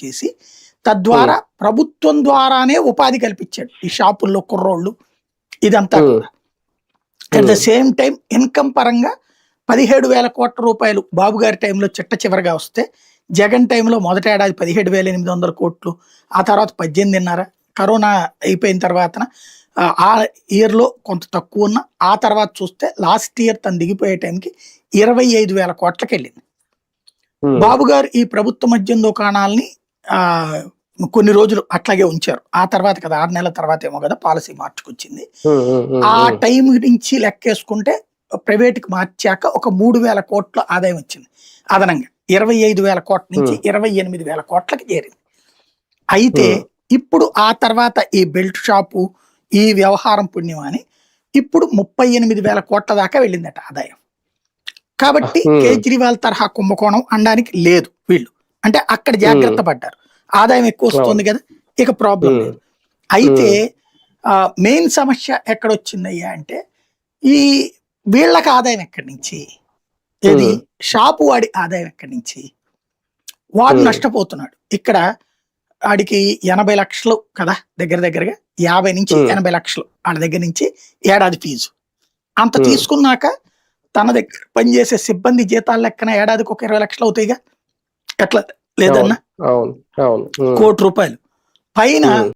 చేసి తద్వారా ప్రభుత్వం ద్వారానే ఉపాధి కల్పించాడు ఈ షాపుల్లో కుర్రోళ్ళు. ఇదంతా at the same time income పరంగా పదిహేడు వేల కోట్ల రూపాయలు బాబు గారి టైంలో చిట్ట చివరిగా వస్తే జగన్ టైంలో మొదటి ఏడాది పదిహేడు వేల ఎనిమిది వందల కోట్లు ఆ తర్వాత పద్దెనిమిదిన్నర కరోనా అయిపోయిన తర్వాత ఆ ఇయర్లో కొంత తక్కువ ఉన్న ఆ తర్వాత చూస్తే లాస్ట్ ఇయర్ తను దిగిపోయే టైంకి ఇరవై ఐదు వేల కోట్లకి వెళ్ళింది బాబు గారు ఈ ప్రభుత్వ మద్యం దుకాణాలని కొన్ని రోజులు అట్లాగే ఉంచారు. ఆ తర్వాత కదా ఆరు నెలల తర్వాత ఏమో కదా పాలసీ మార్చుకొచ్చింది. ఆ. టైం నుంచి లెక్కేసుకుంటే ప్రైవేట్కి మార్చాక ఒక మూడు వేల కోట్ల ఆదాయం వచ్చింది. అదనంగా ఇరవై ఐదు వేల కోట్ల నుంచి ఇరవై ఎనిమిది వేల కోట్లకి చేరింది. అయితే. ఇప్పుడు ఆ తర్వాత ఈ బెల్ట్ షాపు ఈ వ్యవహారం పుణ్యం అని ఇప్పుడు ముప్పై ఎనిమిది వేల కోట్ల దాకా వెళ్ళిందట ఆదాయం. కాబట్టి. కేజ్రీవాల్ తరహా కుంభకోణం అనడానికి లేదు వీళ్ళు. అంటే అక్కడ జాగ్రత్త పడ్డారు. ఆదాయం ఎక్కువ వస్తుంది కదా ఇక ప్రాబ్లం Hmm. లేదు అయితే మెయిన్ సమస్య ఎక్కడొచ్చిందయ్యా అంటే ఈ వీళ్ళకి ఆదాయం ఎక్కడి నుంచి? ఏది? Hmm. షాపు వాడి ఆదాయం ఎక్కడి నుంచి? వాడు Hmm. నష్టపోతున్నాడు. ఇక్కడ వాడికి ఎనభై లక్షలు కదా దగ్గర దగ్గరగా. యాభై నుంచి Hmm. ఎనభై లక్షలు వాళ్ళ దగ్గర నుంచి ఏడాది ఫీజు. అంత Hmm. తీసుకున్నాక తన దగ్గర పనిచేసే సిబ్బంది జీతాల లెక్కన ఏడాదికి ఒక ఇరవై లక్షలు అవుతాయిగా. ఎట్లా? లేదన్నా. కోటి రూపాయలు పైన.